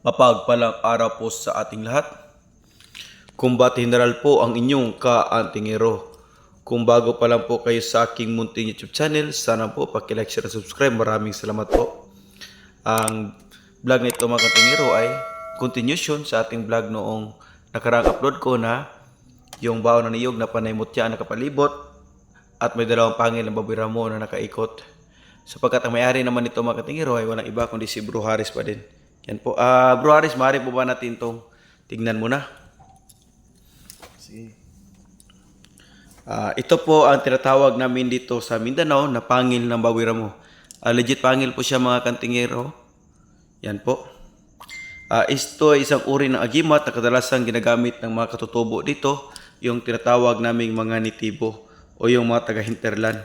Mapagpalang araw po sa ating lahat. Kumbat General po ang inyong ka-antingero. Kung bago pa lang po kayo sa aking munting YouTube channel, sana po pakilike, share, subscribe. Maraming salamat po. Ang vlog nito mga katingero ay continuation sa ating vlog noong nakarang upload ko na yung baon na niyog na panay mutya na nakapalibot at may dalawang pangil na baboy ramo na nakaikot. Sapagkat ang may-ari naman nito mga katingero ay walang iba kundi si Bro Harris pa din. Yan po. Ah, Bro Harris, maaari po ba natin itong tignan muna? Sige. Ah, ito po ang tinatawag namin dito sa Mindanao na pangil ng baboy ramo. Ah, legit pangil po siya mga kantingero. Yan po. Ah, ito ay isang uri ng agimat na kadalasan ginagamit ng mga katutubo dito, yung tinatawag naming mga nitibo o yung mga taga-hinterland.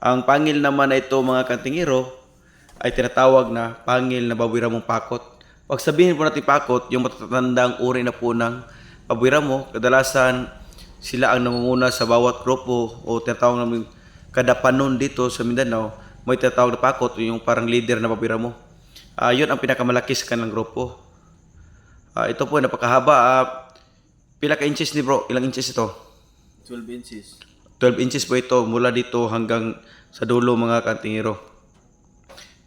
Ang pangil naman na ito mga kantingero ay tinatawag na pangil na baboy ramong pakot. Pag sabihin po natin pakot, yung matatandang uri na po ng baboy ramo, kadalasan sila ang nangunguna sa bawat grupo o tinatawag namin kada panon dito sa Mindanao, may tinatawag na pakot, yung parang leader na baboy ramo. Ah, yun ang pinakamalaki sa kanilang grupo. Ah, ito po napakahaba. Ah, pila ka inches ni bro? Ilang inches ito? 12 inches. 12 inches po ito mula dito hanggang sa dulo mga kantingero.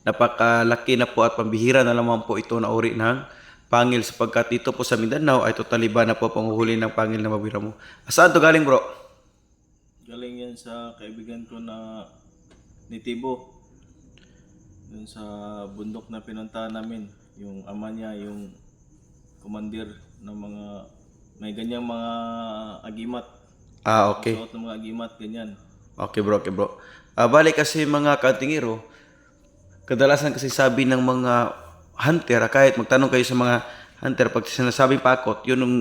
Napakalaki na po at pambihira na lamang po ito na uri ng pangil sapagkat dito po sa Mindanao ay totally ba na po panguhuli ng pangil na mabira mo. Saan to galing bro? Galing yan sa kaibigan ko na nitibo. Dun sa bundok na pinuntahan namin. Yung ama niya, yung commander ng mga may ganyang mga agimat. Ah, okay. Suot ng mga agimat, ganyan. Okay bro, okay bro. Ah, balik kasi mga kantingero, kadalasan kasi sabi ng mga hunter, ah, kahit magtanong kayo sa mga hunter, pag sinasabing pakot, yun ang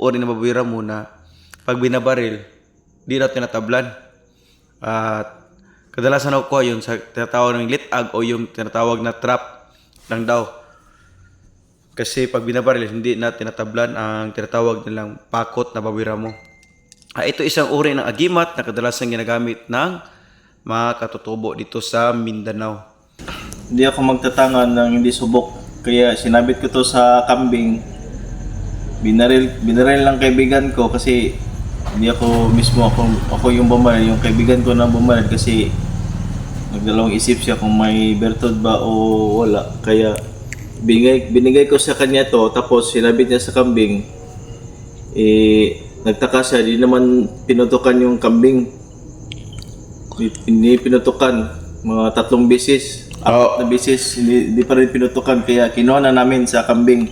uri na mabira mo na pag binabaril, di daw tinatablan. At kadalasan nakukuha yun sa tinatawag ng litag o yung tinatawag na trap lang daw. Kasi pag binabaril, hindi na tinatablan ang tinatawag nilang pakot na babira mo. Ah, ito isang uri ng agimat na kadalasan ginagamit ng mga katutubo dito sa Mindanao. Hindi ako magtatangan ng hindi subok. Kaya sinabit ko to sa kambing. Binaril, binaril lang kaibigan ko kasi hindi ako mismo ako, ako yung bumaril. Yung kaibigan ko na bumaril kasi nagdalawang isip siya kung may bertod ba o wala. Kaya binigay, binigay ko sa kanya to tapos sinabit niya sa kambing. Eh, nagtaka siya, di naman pinutukan yung kambing. Di- Hindi pinutukan mga tatlong beses. Oh. Na beses, hindi, hindi pa rin pinutukan kaya kinuha na namin sa kambing.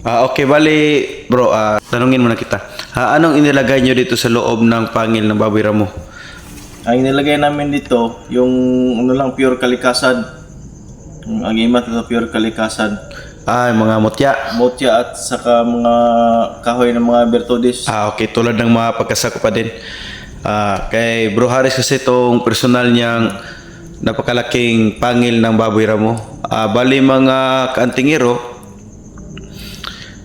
Ah, okay, bali bro, ah, tanungin muna kita. Ah, anong inilagay nyo dito sa loob ng pangil ng baboy ramo? Ang nilagay namin dito, yung ano lang, pure kalikasan. Yung agimat ito, pure kalikasan. Ah, mga mutya. Motya at saka mga kahoy ng mga bertodis. Ah, okay, tulad ng mga pagkasako pa din. Ah, kay Bro Harris kasi itong personal niyang napakalaking pangil ng baboy ramo. Ah, bali mga kaantingero,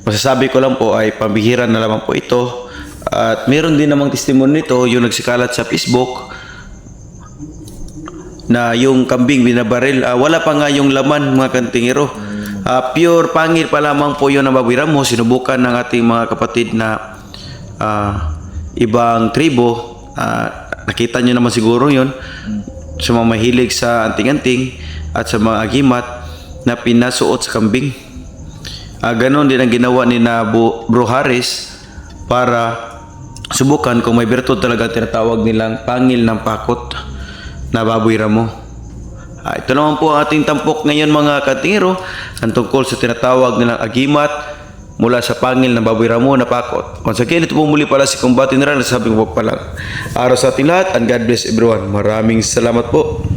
masasabi ko lang po ay pambihira na lamang po ito. At meron din namang testimony nito yung nagsikalat sa Facebook na yung kambing binabaril. Ah, wala pa nga yung laman mga kantingero. Ah, pure pangil pa lamang po yun ang baboy ramo. Sinubukan ng ating mga kapatid na ah, ibang tribo. Ah, nakita nyo naman siguro yun sa mga mahilig sa anting-anting at sa mga agimat na pinasuot sa kambing. Ah, ganon din ang ginawa ni na Bro Harris para subukan kung may bertud talaga tinatawag nilang pangil ng pakot na baboy ramo. Ah, ito naman po ang ating tampok ngayon mga katingero ang tungkol sa tinatawag nilang agimat mula sa pangil ng baboy ramo na pakot. Once again, ito po muli pala si Combat General. Sabi ko po pala, araw sa ating lahat and God bless everyone. Maraming salamat po.